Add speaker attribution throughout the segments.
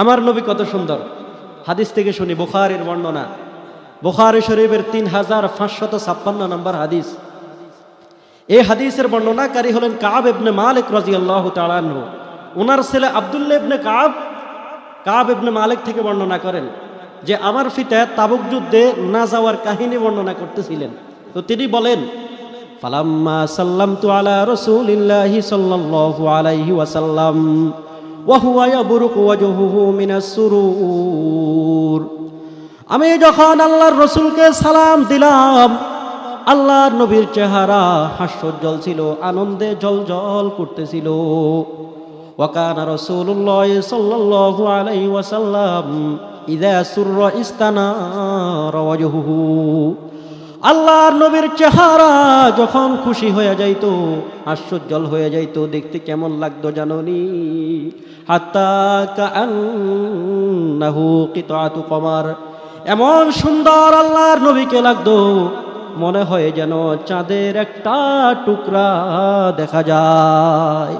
Speaker 1: আমার নবী কত সুন্দর। হাদিস থেকে শুনি, বুখারের বর্ণনা। বুখারি শরীফের তিন হাজার পাঁচশত ছাপ্পান্ন নম্বর হাদিস। এই হাদিসের বর্ণনাকারী হলেন কাব ইবনে মালিক রাজি আল্লাহ ওনার ছেলে আবদুল্লা ইবনে কাব কাব ইবনে মালিক থেকে বর্ণনা করেন যে, আমার ফিতা তাবুক যুদ্ধে না যাওয়ার কাহিনী বর্ণনা করতেছিলেন। তো তিনি বলেন, ফালাম্মা সাল্লাম তু আলা রসুলিল্লাহি সাল্লাল্লাহু আলাইহি ওয়াসাল্লাম। ওয়াহুয়া ইয়াবরুকু ওয়াজহুহু মিনাস সুরুর। আমি যখন আল্লাহর রসুলকে সালাম দিলাম, আল্লাহর নবীর চেহারা হাস্যোজ্জ্বল ছিল, আনন্দে জল জল করতেছিল। ওয়াকান রসুল্লাহ সাল্লাল্লাহু আলাইহি ওয়াসাল্লাম ইদা সুর ইস্তানা রওয়াজহুহু আল্লাহর নবীর চেহারা যখন খুশি হয়ে যাইতো হাস্যোজ্জ্বল হয়ে যাইতো, দেখতে কেমন লাগতো জাননি। হাত্তা কান্নাহু কিতাতু কমার। এমন সুন্দর আল্লাহর নবীকে লাগতো, মনে হয় যেন চাঁদের একটা টুকরা দেখা যায়।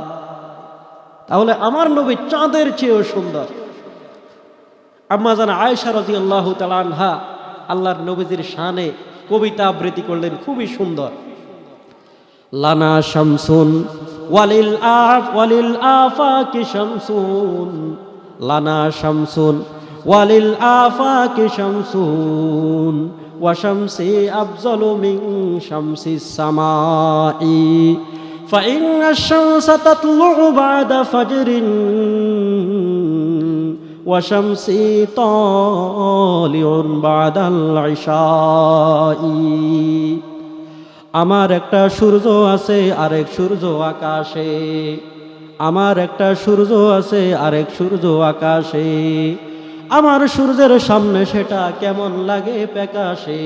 Speaker 1: তাহলে আমার নবী চাঁদের চেয়েও সুন্দর। আম্মা জান আয়েশা রাজি আল্লাহ তালানহা আল্লাহর নবীজির শানে কবিতা আবৃত্তি করলেন খুবই সুন্দর লানা শামসুন ওয়ালিল আফ ওয়ালিল আফাকি শামসুন লানা শামসুন ওয়ালিল আফাকি শামসুন وشمسي أفضل من شمس السماء فإن الشمس تطلع بعد فجر وشمسي طالع بعد العشاء আমার একটা সূর্য আছে আরেক সূর্য আকাশে আমার একটা সূর্য আছে আরেক সূর্য আকাশে আমার সূর্যের সামনে সেটা কেমন লাগে প্যাকাশে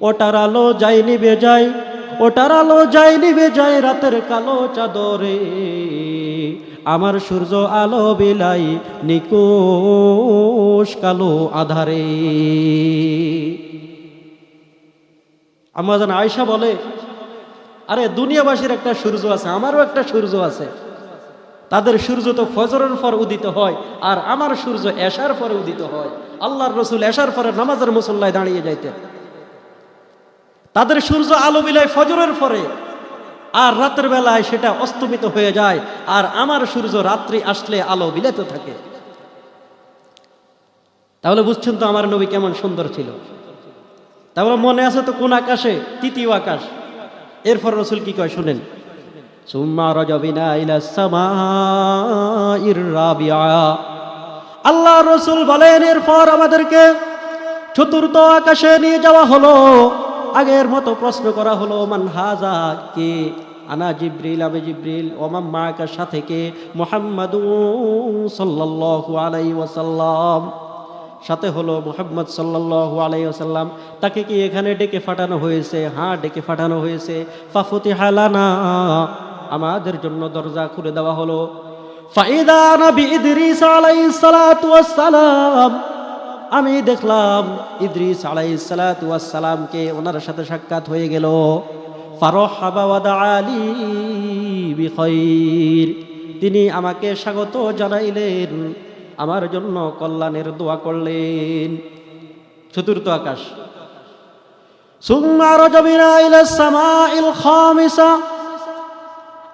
Speaker 1: ওটার আলো যাই নিবে যায় ওটার আলো যাই নিবে যায় রাতের কালো চাদরে আমার সূর্য আলো বিলাই নিকোষ কালো আধারে। আমার যেন আয়সা বলে, আরে দুনিয়াবাসীর একটা সূর্য আছে, আমারও একটা সূর্য আছে। তাদের সূর্য তো ফজরের পর উদিত হয় আর আমার সূর্য এশার পরে উদিত হয়। আল্লাহর রসুল এশার পরে নামাজের মুসল্লায় দাঁড়িয়ে যাইতেন। তাদের সূর্য আলো বিলায় ফজরের পরে আর রাতের বেলায় সেটা অস্তমিত হয়ে যায়, আর আমার সূর্য রাত্রি আসলে আলো বিলাতে থাকে। তাহলে বুঝছেন তো আমার নবী কেমন সুন্দর ছিল। তাহলে মনে আছে তো কোন আকাশে? তৃতীয় আকাশ। এরপর রসুল কি কয় শুনেন? আল্লাহ রসুল বলেন, এরপর আমাদেরকে চতুর্থ আকাশে নিয়ে যাওয়া হলো। আগের মতো প্রশ্ন করা হলো মান হাজা কে? আনা জিব্রিল, আমি জিব্রিল। ওমাম মাকার সাথে কে? মোহাম্মদ সাল্লাল্লাহু আলাইহি ওয়াসাল্লাম। সাথে হলো, মোহাম্মদ সাল্লাল্লাহু আলাইহি ওয়াসাল্লাম। তাকে কি এখানে ডেকে ফাটানো হয়েছে? হ্যাঁ ডেকে ফাটানো হয়েছে। ফাফুতি হালানা আমাদের জন্য দরজা খুলে দেওয়া হলো। ফাইদা নবী ইদ্রিস আলাইহিস সালাতু ওয়াস সালাম। আমি দেখলাম ইদ্রিস আলাইহিস সালাতু ওয়াস সালামকে ওনার সাথে সাক্ষাৎ হয়ে গেল। তিনি আমাকে স্বাগত জানাইলেন, আমার জন্য কল্যাণের দোয়া করলেন। চতুর্থ আকাশ।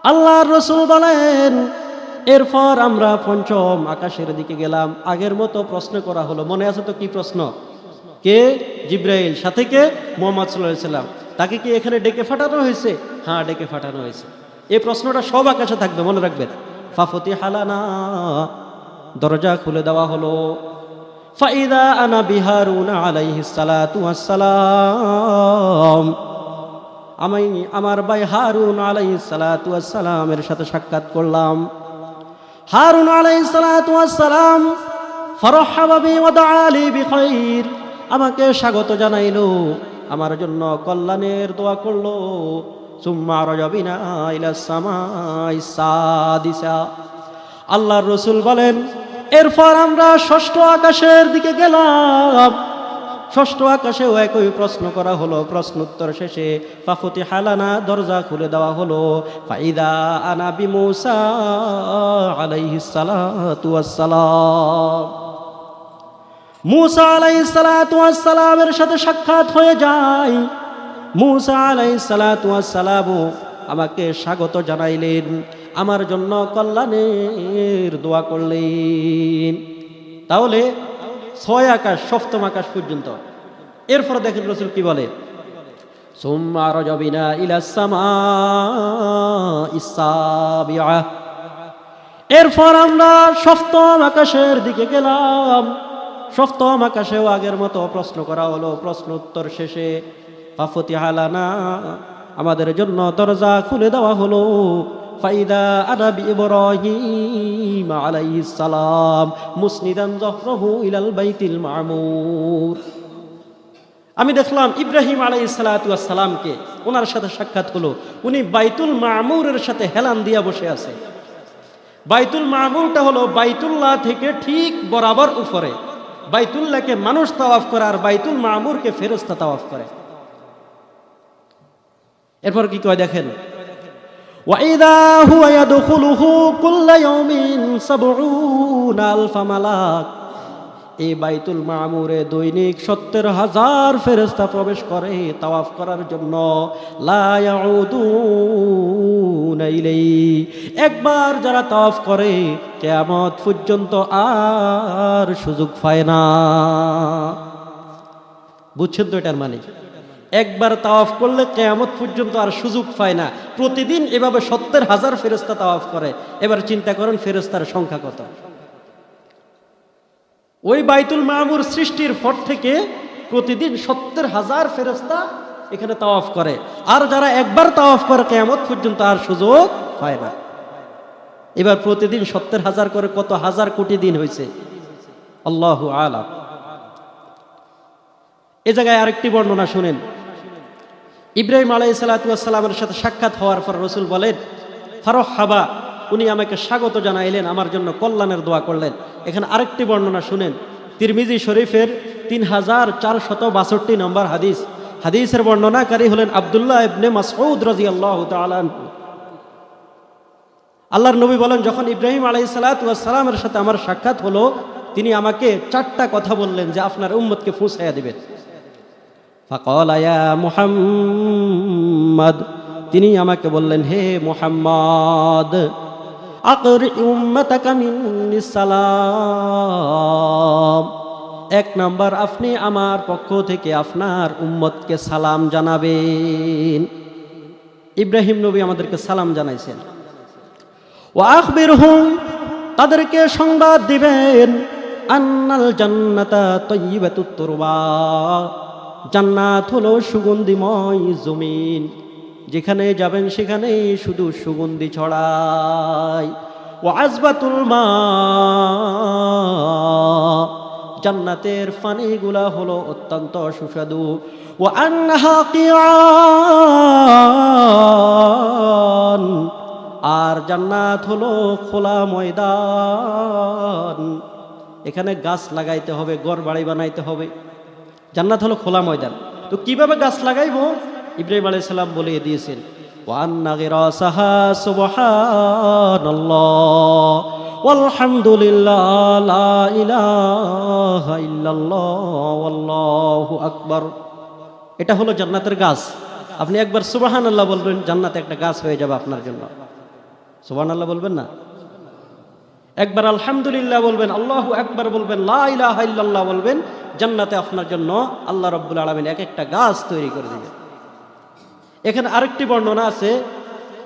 Speaker 1: আল্লাহর রসুল বলেন এরপর আমরা পঞ্চম আকাশের দিকে গেলাম। আগের মতো প্রশ্ন করা হলো। মনে আছে তো কি প্রশ্ন? কে? জিব্রাইল। সাথে কে? মোহাম্মদ সাল্লাহ তাকে কি এখানে ডেকে ফাটানো হয়েছে? হ্যাঁ ডেকে ফাটানো হয়েছে। এই প্রশ্নটা সব আকাশে থাকবে, মনে রাখবেন। ফাফতি হালানা দরজা খুলে দেওয়া হলো। ফাইদা আনা বিহারুন আলাইহিস সালাতু ওয়াস সালাম আমি, আমার ভাই হারুন আলাই সালাতামের সাথে সাক্ষাৎ করলাম। হারুন আলাই সালাতাম ফরহাবি আলী বিখৈর আমাকে স্বাগত জানাইলো, আমার জন্য কল্যাণের দোয়া করল। সুম্মা রজবিনা ইলা সামাই সাদিসা। আল্লাহর রসুল বলেন, এরপর আমরা ষষ্ঠ আকাশের দিকে গেলাম। ষষ্ঠ আকাশেও একই প্রশ্ন করা হলো। প্রশ্নোত্তর শেষে ফাফতি হালানা দরজা খুলে দেওয়া হলো। ফাইদা আনা বিমুসা আলাইহিস সালাতু ওয়াসসালাম মুসা আলাইহিস সালাতু ওয়াসসালামের সাথে সাক্ষাৎ হয়ে যায়। মুসা আলাইহিস সালাতু ওয়াসসালামও আমাকে স্বাগত জানাইলেন। আমার জন্য কল্যাণের দোয়া করলেন। তাহলে ছয় আকাশ, সপ্তম আকাশ পর্যন্ত। এরপর দেখেন রসুল কি বলে? এরপর আমরা সপ্তম আকাশের দিকে গেলাম। সপ্তম আকাশেও আগের মতো প্রশ্ন করা হলো, প্রশ্ন উত্তর শেষে হালানা আমাদের জন্য দরজা খুলে দেওয়া হলো। আমি দেখলাম ইব্রাহিম আলাইহিস সালাতু ওয়াস সালামকে ওনার সাথে সাক্ষাৎ হলো। উনি বাইতুল মামুরের সাথে হেলান দিয়া বসে আছে। বাইতুল মামুরটা হলো বাইতুল্লাহ থেকে ঠিক বরাবর উপরে। বাইতুল্লাহকে মানুষ তাওয়াফ করে আর বাইতুল মামুরকে ফেরেস্তা তাওয়াফ করে। এরপর কি কয় দেখেন? وإذا هو يدخله كل يوم سبعون ألف ملاك এই বাইতুল মামুরে দৈনিক সত্তর হাজার ফেরেস্তা প্রবেশ করে তাওয়াফ করার জন্য লা ইয়াউদুনা ইলাইহি। একবার যারা তাওয়াফ করে কেয়ামত পর্যন্ত আর সুযোগ পায় না বুঝছেন তো এটার মানে একবার তাওয়াফ করলে কেয়ামত পর্যন্ত আর সুযোগ পায় না। প্রতিদিন এভাবে সত্তর হাজার ফেরেস্তা তাওয়াফ করে। এবার চিন্তা করেন ফেরেস্তার সংখ্যা কত? ওই বাইতুল মামুর সৃষ্টির পর থেকে প্রতিদিন সত্তর হাজার ফেরেস্তা এখানে তাওয়াফ করে। আর যারা একবার তাওয়াফ করে, কেয়ামত পর্যন্ত আর সুযোগ পায় না। এবার প্রতিদিন সত্তর হাজার করে কত হাজার কোটি দিন হয়েছে? আল্লাহ আলাম। এ জায়গায় আরেকটি বর্ণনা শুনেন। ইব্রাহিম আলাই সালাতামের সাথে সাক্ষাৎ হওয়ার পর রসুল বলেন, ফারুক হাবা, উনি আমাকে স্বাগত জানাইলেন, আমার জন্য কল্যাণের দোয়া করলেন। এখানে আরেকটি বর্ণনা শুনেন, তিরমিজি শরীফের তিন হাজার চারশত বাষট্টি নম্বর হাদিস। হাদিসের বর্ণনাকারী হলেন আবদুল্লাহ ইবনে মাসউদ রাজি আল্লাহ আল্লাহর নবী বলেন, যখন ইব্রাহিম আলাই সালাতামের সাথে আমার সাক্ষাৎ হলো, তিনি আমাকে চারটা কথা বললেন, যে আপনার উম্মতকে ফুসাইয়া দিবেন। তিনি আমাকে বললেন, হে মুহাম্মদ, আকর সালাম। এক নাম্বার, আপনি আমার পক্ষ থেকে আপনার উম্মতকে সালাম জানাবেন। ইব্রাহিম নবী আমাদেরকে সালাম জানাইছেন। ও আখবির হুম তাদেরকে সংবাদ দিবেন, আন্নাল জান্নাতা তৈবাতুত তুরবা। জান্নাত হলো সুগন্ধিময় জমিন। যেখানে যাবেন সেখানে শুধু সুগন্ধি ছড়ায়। ও আজবাতুল মা। জান্নাতের পানিগুলা হলো অত্যন্ত সুস্বাদু। ও আর জান্নাত হলো খোলা ময়দান। এখানে গাছ লাগাইতে হবে গড় বাড়ি বানাইতে হবে। জান্নাত হলো খোলা ময়দান। তো কীভাবে গাছ লাগাইব? ইব্রাহিম আলাইহিস সালাম বলে দিয়েছেন এটা হলো জান্নাতের গাছ। আপনি একবার সুবাহান আল্লাহ বলবেন, জান্নাতে একটা গাছ হয়ে যাবে আপনার জন্য। সুবাহান আল্লাহ বলবেন না? একবার আলহামদুলিল্লাহ বলবেন, আল্লাহ একবার বলবেন, লা ইলাহা বলবেন, জান্নাতে আপনার জন্য আল্লাহ রব্বুল আলমিন এক একটা গাছ তৈরি করে দিবেন। এখানে আরেকটি বর্ণনা আছে,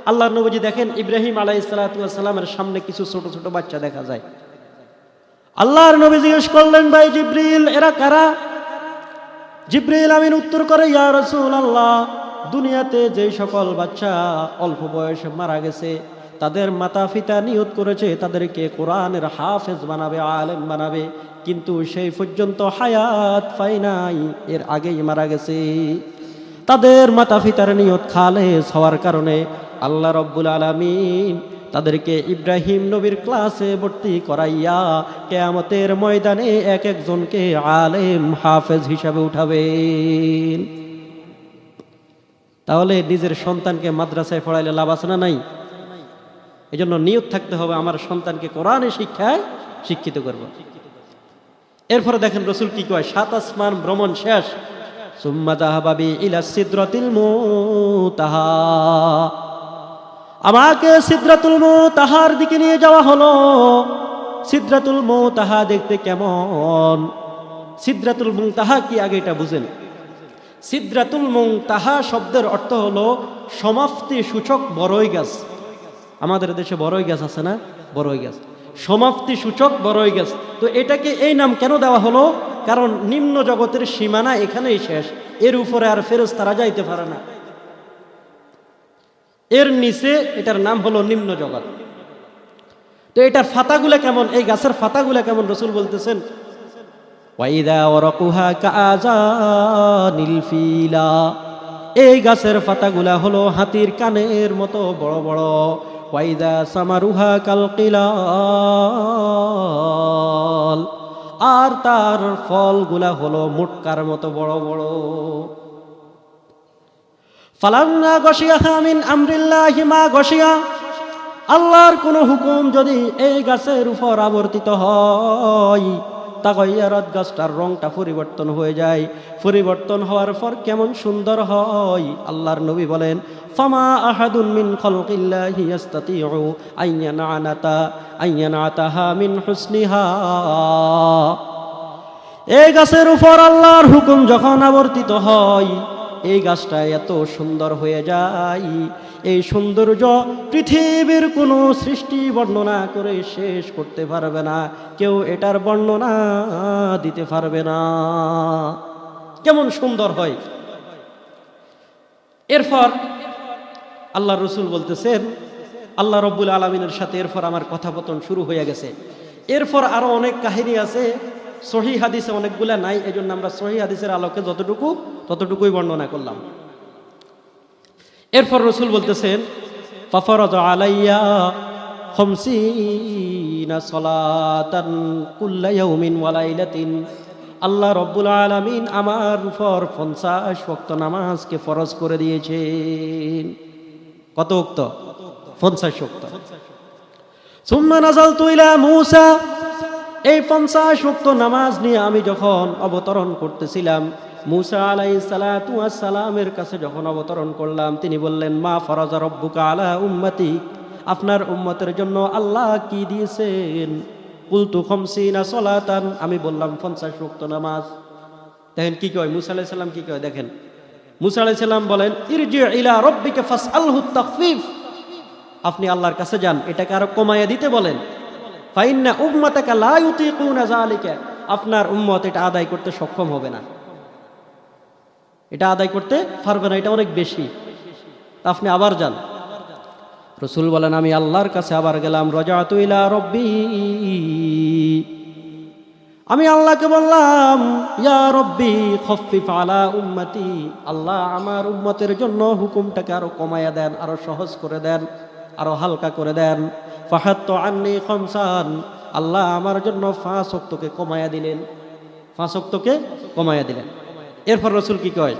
Speaker 1: আল্লাহ নবজি দেখেন ইব্রাহিম আলাই সালাতামের সামনে কিছু ছোট ছোট বাচ্চা দেখা যায়। আল্লাহর নবী জিজ্ঞেস করলেন, ভাই জিব্রিল, এরা কারা? জিব্রিল আমিন উত্তর করে, ইয়া রসুল আল্লাহ দুনিয়াতে যে সকল বাচ্চা অল্প বয়সে মারা গেছে তাদের মাতা পিতা নিয়ত করেছে, তাদেরকে কোরআনের হাফেজ বানাবে, আলেম বানাবে। কিন্তু সেই পর্যন্ত হায়াত পাই নাই, এর আগেই মারা গেছে। তাদের মাতা পিতার নিয়ত খালেস হওয়ার কারণে আল্লাহ রব্বুল আলমিন তাদেরকে ইব্রাহিম নবীর ক্লাসে ভর্তি করাইয়া কেয়ামতের ময়দানে এক একজনকে আলেম হাফেজ হিসাবে উঠাবেন। তাহলে নিজের সন্তানকে মাদ্রাসায় পড়াইলে লাভ আছে না নাই? এই জন্য নিয়োগ থাকতে হবে আমার সন্তানকে কোরআনে শিক্ষায় শিক্ষিত করব। এরপরে দেখেন রসুল কি কয়? সাত আসমান ভ্রমণ শেষ। আমাকে সিদ্রাতুল তাহার দিকে নিয়ে যাওয়া হলো। সিদ্রাতুল তাহা দেখতে কেমন? সিদ্রাতুল তাহা কি আগে এটা বুঝেন? সিদ্রাতুল তাহা শব্দের অর্থ হলো সমাপ্তি সূচক বড়ই গাছ। আমাদের দেশে বড়ই গাছ আছে না? বড়ই গাছ সমাপ্তি সূচক বড়ই গাছ তো এটাকে এই নাম কেন দেওয়া হলো? কারণ নিম্ন জগতের সীমানা এখানেই শেষ। এর উপরে আর ফেরজ তারা যাইতে পারে না। এর নিচে এটার নাম হলো নিম্ন জগৎ। তো এটার ফাতাগুলা কেমন? এই গাছের ফাতাগুলা কেমন? রসুল বলতেছেন এই গাছের পাতাগুলা হলো হাতির কানের মতো বড় বড়। ওয়াইদা সামারুহা কালকিলাল। আর তার ফলগুলা হলো মুটকার মতো বড় বড়। ফালান্না গসিয়া মিন আমরিল্লাহি মা গসিয়া আল্লাহর কোনো হুকুম যদি এই গাছের উপর আবর্তিত হয় তাগয়ারত গাছটার রংটা পরিবর্তন হয়ে যায়। পরিবর্তন হওয়ার পর কেমন সুন্দর হয়, আল্লাহর নবী বলেন, ফমা আহাদুন মিন খলকিল্লাহি ইয়াস্তাতিউ আইয়ানানাতা আইয়ানাতাহা মিন হুসনিহা। এই গাছের উপর আল্লাহর হুকুম যখন আবর্তিত হয় এই গাছটা এত সুন্দর হয়ে যায়। এই সৌন্দর্য পৃথিবীর কোনো সৃষ্টি বর্ণনা করে শেষ করতে পারবে না। কেউ এটার বর্ণনা দিতে পারবে না। কেমন সুন্দর হয়। এরপর আল্লাহ রসুল বলতেছেন, আল্লাহ রব্বুল আলমিনের সাথে এরপর আমার কথাপতন শুরু হয়ে গেছে। এরপর আরও অনেক কাহিনী আছে। সহি হাদিসে অনেকগুলা নাই এই জন্য আমরা সহি হাদিসের আলোকে যতটুকু, ততটুকুই বর্ণনা করলাম। এরপর রসুল বলতেছেন আল্লাহ রব্বুল আলামিন আমার উপর পঞ্চাশ ওয়াক্ত নামাজকে ফরজ করে দিয়েছেন। কত উক্ত পঞ্চাশ ওয়াক্ত। সুম্মা নাজালতু ইলা মূসা এই পঞ্চাশ ওয়াক্ত নামাজ নিয়ে আমি যখন অবতরণ করতেছিলাম, মুসা আলাই সালামের কাছে যখন অবতরণ করলাম, তিনি বললেন, মা ফরাজা রব্বুকা আলা উম্মতি আপনার উম্মতের জন্য আল্লাহ কি দিয়েছেন? কুলতু খমসিনা সলাতান, আমি বললাম, পঞ্চাশ ওয়াক্ত নামাজ। দেখেন কি কয়, মুসা আলাইহিস সালাম কি কয়, দেখেন। মুসা আলাইহিস সালাম বলেন, ইরজি ইলা রব্বিকা ফাসআলহু তাখফিফ। আপনি আল্লাহর কাছে যান, এটাকে আরও কমাইয়া দিতে বলেন। ফাইন্না উম্মাতাকা লা ইউতিকুনা যালিকা। আপনার উম্মত এটা আদায় করতে সক্ষম হবে না। এটা আদায় করতে পারবে না, এটা অনেক বেশি। আপনি আবার যান। রসুল বলেন, আমি আল্লাহর কাছে আবার গেলাম রজা তুইলা রব্বি। আমি আল্লাহকে বললাম, ইয়া রব্বি খফিফ আলা উম্মতি। আল্লাহ আমার উম্মতের জন্য হুকুমটাকে আরও কমাইয়া দেন, আরও সহজ করে দেন, আরও হালকা করে দেন। ফাহাত্ত আন্নি খমসান। আল্লাহ আমার জন্য ফাঁস কমাইয়া দিলেন। ফাঁস অক্তকে কমাইয়া দিলেন। এরপর রসুল কি কয়?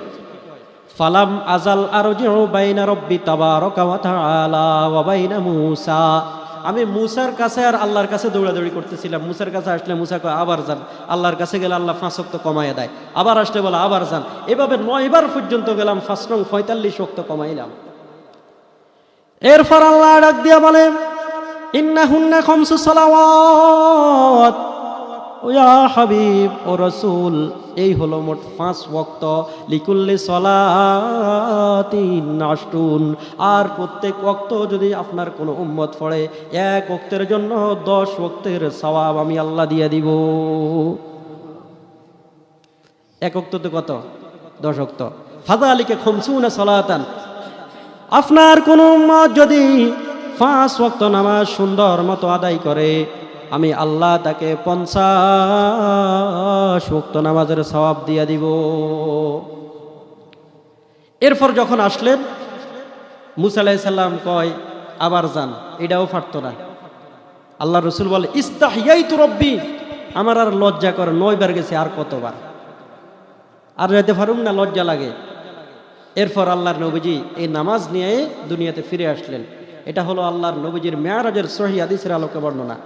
Speaker 1: ফালাম আজাল আরও যে বাইনা রব্বি তাবারকা ওয়া তাআলা ওয়া বাইনা মূসা। আমি মুসার কাছে আর আল্লাহর কাছে দৌড়াদৌড়ি করতেছিলাম। মুসার কাছে আসলে মুসা কয়, আবার যান। আল্লাহর কাছে গেলে আল্লাহ ফাঁস অক্ত কমাইয়া দেয়। আবার আসলে বলে, আবার যান। এভাবে নয়বার পর্যন্ত গেলাম ফার্স্ট রং পঁয়তাল্লিশ অক্ত কমাইলাম। এরপর আল্লাহ ডাক দিয়া বলে ইন্না হুন্না খমসু সালাওয়াত। ইয়া হাবিব, ও রসুল, এই হলো মোট পাঁচ ওয়াক্ত। লিকুল্লি সলাতিন আষ্টুন আর প্রত্যেক ওক্ত যদি আপনার কোনো উম্মত পড়ে, এক ওক্তের জন্য দশ ওক্তের সওয়াব আমি আল্লাহ দিয়ে দিব। এক ওক্ততে কত? দশ ওক্ত ফাদা আলীকে খমসুনা সলাতান। আপনার কোনো উম্মত যদি পাঁচ ওয়াক্ত নামাজ সুন্দর মতো আদায় করে, আমি আল্লাহ তাকে পঞ্চাশ ওয়াক্ত নামাজের সওয়াব দিয়ে দিব। এরপর যখন আসলেন, মুসা আলাইসাল্লাম কয়, আবার যান, এটাও পারতো না। আল্লাহ রসুল বলে ইস্তাহিয়াই তো রব্বি আমার আর লজ্জা করে, নয়বার গেছে আর কতবার। আর যেতে পারুম না, লজ্জা লাগে। এরপর আল্লাহর নবীজি এই নামাজ নিয়ে দুনিয়াতে ফিরে আসলেন। এটা হলো আল্লাহর নবীজির মেয়ারাজের সহি আদিসের আলোকে বর্ণনা